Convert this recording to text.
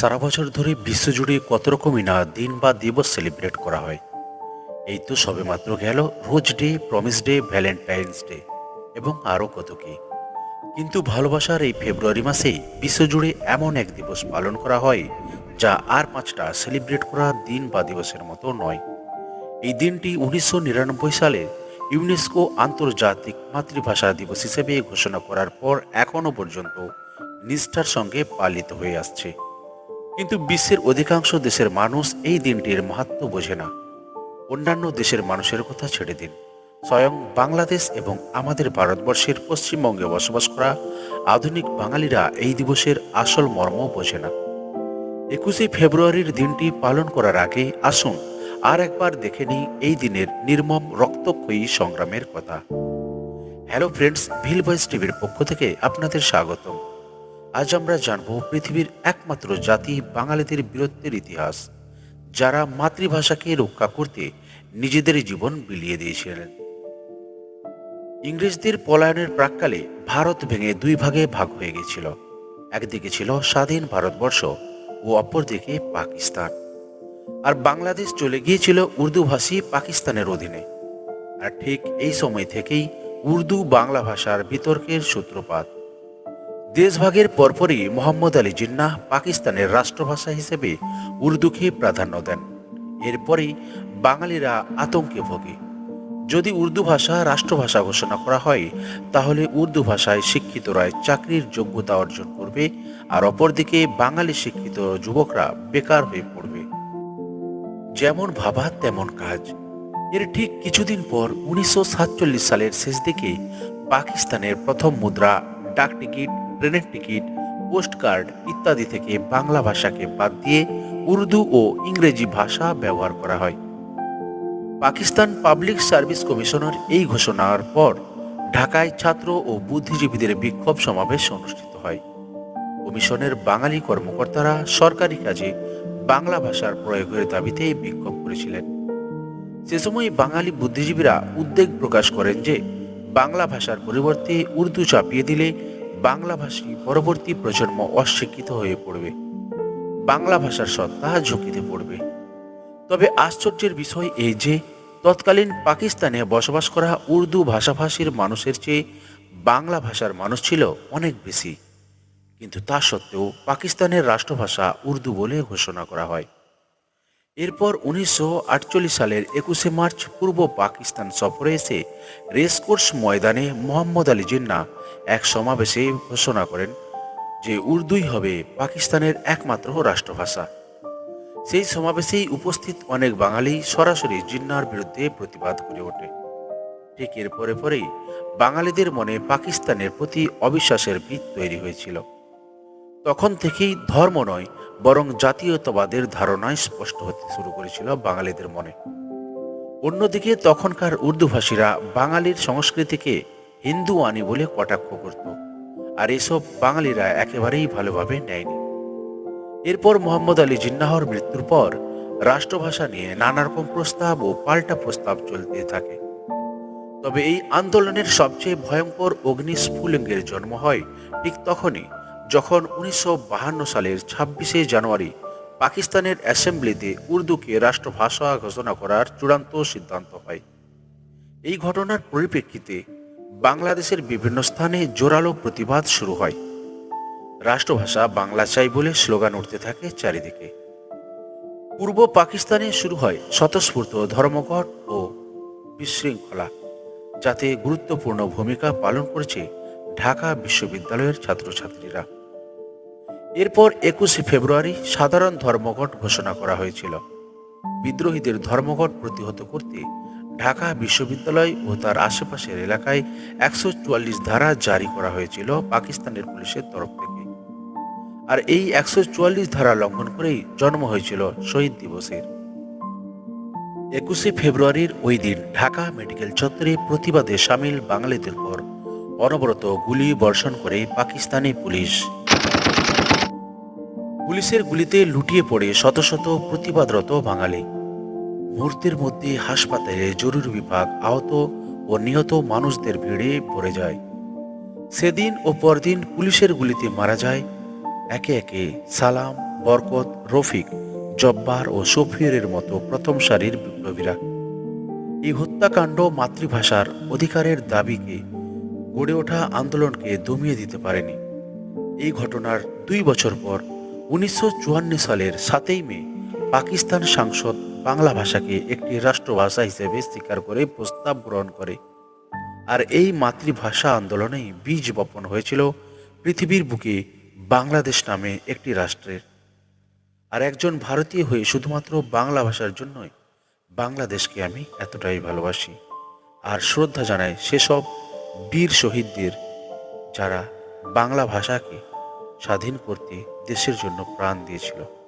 সারা বছর ধরে বিশ্বজুড়ে কত রকমই না দিন বা দিবস সেলিব্রেট করা হয়। এই তো সবেমাত্র গেল rose day, promise day, Valentine's day এবং আরও কত কি। কিন্তু ভালোবাসার এই ফেব্রুয়ারি মাসেই বিশ্বজুড়ে এমন এক দিবস পালন করা হয়, যা আর পাঁচটা সেলিব্রেট করা দিন বা দিবসের মতো নয়। এই দিনটি উনিশশো নিরানব্বই সালে ইউনেস্কো আন্তর্জাতিক মাতৃভাষা দিবস হিসেবে ঘোষণা করার পর এখনও পর্যন্ত নিষ্ঠার সঙ্গে পালিত হয়ে আসছে। কিন্তু বিশ্বের অধিকাংশ দেশের মানুষ এই দিনটির মাহাত্ম বোঝে না। অন্যান্য দেশের মানুষের কথা ছেড়ে দিন। স্বয়ং বাংলাদেশ এবং আমাদের ভারতবর্ষের পশ্চিমবঙ্গে বসবাস করা আধুনিক বাঙালিরা এই দিবসের আসল মর্ম বোঝে না। একুশে ফেব্রুয়ারির দিনটি পালন করার আগে আসুন আর একবার দেখে নিই এই দিনের নির্মম রক্তক্ষয়ী সংগ্রামের কথা। হ্যালো ফ্রেন্ডস ভিল ভয়েস টিভির পক্ষ থেকে আপনাদের স্বাগতম। আজ আমরা জানব পৃথিবীর একমাত্র জাতি বাঙালিদের বীরত্বের ইতিহাস, যারা মাতৃভাষাকে রক্ষা করতে নিজেদের জীবন বিলিয়ে দিয়েছিলেন। ইংরেজদের পলায়নের প্রাককালে ভারত ভেঙে দুই ভাগে ভাগ হয়ে গেছিল। একদিকে ছিল স্বাধীন ভারতবর্ষ ও অপরদিকে পাকিস্তান। আর বাংলাদেশ চলে গিয়েছিল উর্দুভাষী পাকিস্তানের অধীনে। আর ঠিক এই সময় থেকেই উর্দু বাংলা ভাষার বিতর্কের সূত্রপাত। দেশভাগের পরপরই মোহাম্মদ আলী জিন্নাহ পাকিস্তানের রাষ্ট্রভাষা হিসেবে উর্দুকে প্রাধান্য দেন। এরপরেই বাঙালিরা আতঙ্কে ভোগে। যদি উর্দু ভাষা রাষ্ট্রভাষা ঘোষণা করা হয়, তাহলে উর্দু ভাষায় শিক্ষিতরাই চাকরির যোগ্যতা অর্জন করবে আর অপরদিকে বাঙালি শিক্ষিত যুবকরা বেকার হয়ে পড়বে। যেমন ভাবা, তেমন কাজ। এর ঠিক কিছুদিন পর উনিশশো সাতচল্লিশ সালের শেষ দিকে পাকিস্তানের প্রথম মুদ্রা ডাক টিকিট ট্রেনের টিকিট পোস্ট কার্ড ইত্যাদি থেকে বাংলা ভাষাকে বাদ দিয়ে উর্দু ও ইংরেজি ভাষা ব্যবহার করা হয়। পাকিস্তান পাবলিক সার্ভিস কমিশনের এই ঘোষণার পর ঢাকায় ছাত্র ও বুদ্ধিজীবীদের বিক্ষোভ সমাবেশ অনুষ্ঠিত হয়। কমিশনের বাঙালি কর্মকর্তারা সরকারি কাজে বাংলা ভাষার প্রয়োগের দাবিতে বিক্ষোভ করেছিলেন। সে সময় বাঙালি বুদ্ধিজীবীরা উদ্বেগ প্রকাশ করেন যে বাংলা ভাষার পরিবর্তে উর্দু চাপিয়ে দিলে বাংলাভাষী পরবর্তী প্রজন্ম অশিক্ষিত হয়ে পড়বে। বাংলা ভাষার সত্তা ঝুঁকিতে পড়বে। তবে আশ্চর্যের বিষয় এই যে, তৎকালীন পাকিস্তানে বসবাস করা উর্দু ভাষাভাষীর মানুষের চেয়ে বাংলা ভাষার মানুষ ছিল অনেক বেশি। কিন্তু তা সত্ত্বেও পাকিস্তানের রাষ্ট্রভাষা উর্দু বলে ঘোষণা করা হয়। এরপর উনিশশো আটচল্লিশ সালের একুশে মার্চ পূর্ব পাকিস্তান সফরে এসে রেসকোর্স ময়দানে মোহাম্মদ আলী জিন্না এক সমাবেশে ঘোষণা করেন যে উর্দুই হবে পাকিস্তানের একমাত্র রাষ্ট্রভাষা। সেই সমাবেশেই উপস্থিত অনেক বাঙালি সরাসরি জিন্নার বিরুদ্ধে প্রতিবাদ করে ওঠে। ঠিক এর পরে পরেই বাঙালিদের মনে পাকিস্তানের প্রতি অবিশ্বাসের ভিত তৈরি হয়েছিল। তখন থেকেই ধর্ম নয়, বরং জাতীয়তাবাদের ধারণায় স্পষ্ট হতে শুরু করেছিল বাঙালিদের মনে। অন্যদিকে তখনকার উর্দুভাষীরা বাঙালির সংস্কৃতিকে হিন্দু আনি বলে কটাক্ষ করত, আর এসব বাঙালিরা একেবারেই ভালোভাবে নেয়নি। এরপর মোহাম্মদ আলী জিন্নাহর মৃত্যুর পর রাষ্ট্রভাষা নিয়ে নানা রকম প্রস্তাব ও পাল্টা প্রস্তাব চলতে থাকে। তবে এই আন্দোলনের সবচেয়ে ভয়ঙ্কর অগ্নিস্ফুলিঙ্গের জন্ম হয় ঠিক তখনই, যখন উনিশশো সালের ছাব্বিশে জানুয়ারি পাকিস্তানের অ্যাসেম্বলিতে উর্দুকে রাষ্ট্রভাষা ঘোষণা করার চূড়ান্ত সিদ্ধান্ত হয়। এই ঘটনার পরিপ্রেক্ষিতে বাংলাদেশের বিভিন্ন স্থানে জোরালো প্রতিবাদ শুরু হয়। রাষ্ট্রভাষা বাংলা চাই বলে স্লোগান উঠতে থাকে চারিদিকে। পূর্ব পাকিস্তানে শুরু হয় স্বতঃস্ফূর্ত ধর্মঘট ও বিশৃঙ্খলা, যাতে গুরুত্বপূর্ণ ভূমিকা পালন করেছে ঢাকা বিশ্ববিদ্যালয়ের ছাত্রছাত্রীরা। এরপর একুশে ফেব্রুয়ারি সাধারণ ধর্মঘট ঘোষণা করা হয়েছিল। বিদ্রোহীদের ধর্মঘট প্রতিহত করতে ঢাকা বিশ্ববিদ্যালয় ও তার আশেপাশের এলাকায় একশো চুয়াল্লিশ ধারা জারি করা হয়েছিল পাকিস্তানের পুলিশের তরফ থেকে। আর এই একশো চুয়াল্লিশ ধারা লঙ্ঘন করেই জন্ম হয়েছিল শহীদ দিবসের। একুশে ফেব্রুয়ারির ওই দিন ঢাকা মেডিকেল চত্বরে প্রতিবাদে সামিল বাঙালিদের পর অনবরত গুলি বর্ষণ করে পাকিস্তানি পুলিশ। পুলিশের গুলিতে লুটিয়ে পড়ে শত শত প্রতিবাদরত বাঙালি। মুহূর্তের মধ্যে হাসপাতালে জরুরি বিভাগ আহত ও নিহত মানুষদের ভিড়ে ভরে যায়। সেদিন ও পরদিন পুলিশের গুলিতে মারা যায়। একে একে সালাম, বরকত, রফিক, জব্বার ও সফিয়রের মতো প্রথম সারির বিপ্লবীরা। এই হত্যাকাণ্ড মাতৃভাষার অধিকারের দাবিকে গড়ে ওঠা আন্দোলনকে দমিয়ে দিতে পারেনি। এই ঘটনার দুই বছর পর উনিশশো চুয়ান্ন সালের সাতই মে পাকিস্তান সাংসদ বাংলা ভাষাকে একটি রাষ্ট্রভাষা হিসেবে স্বীকার করে প্রস্তাব গ্রহণ করে। আর এই মাতৃভাষা আন্দোলনেই বীজ বপন হয়েছিল পৃথিবীর বুকে বাংলাদেশ নামে একটি রাষ্ট্রের। আর একজন ভারতীয় হয়ে শুধুমাত্র বাংলা ভাষার জন্যই বাংলাদেশকে আমি এতটাই ভালোবাসি। আর শ্রদ্ধা জানাই সেসব বীর শহীদদের যারা বাংলা ভাষাকে স্বাধীন করতে দেশের জন্য প্রাণ দিয়েছিল।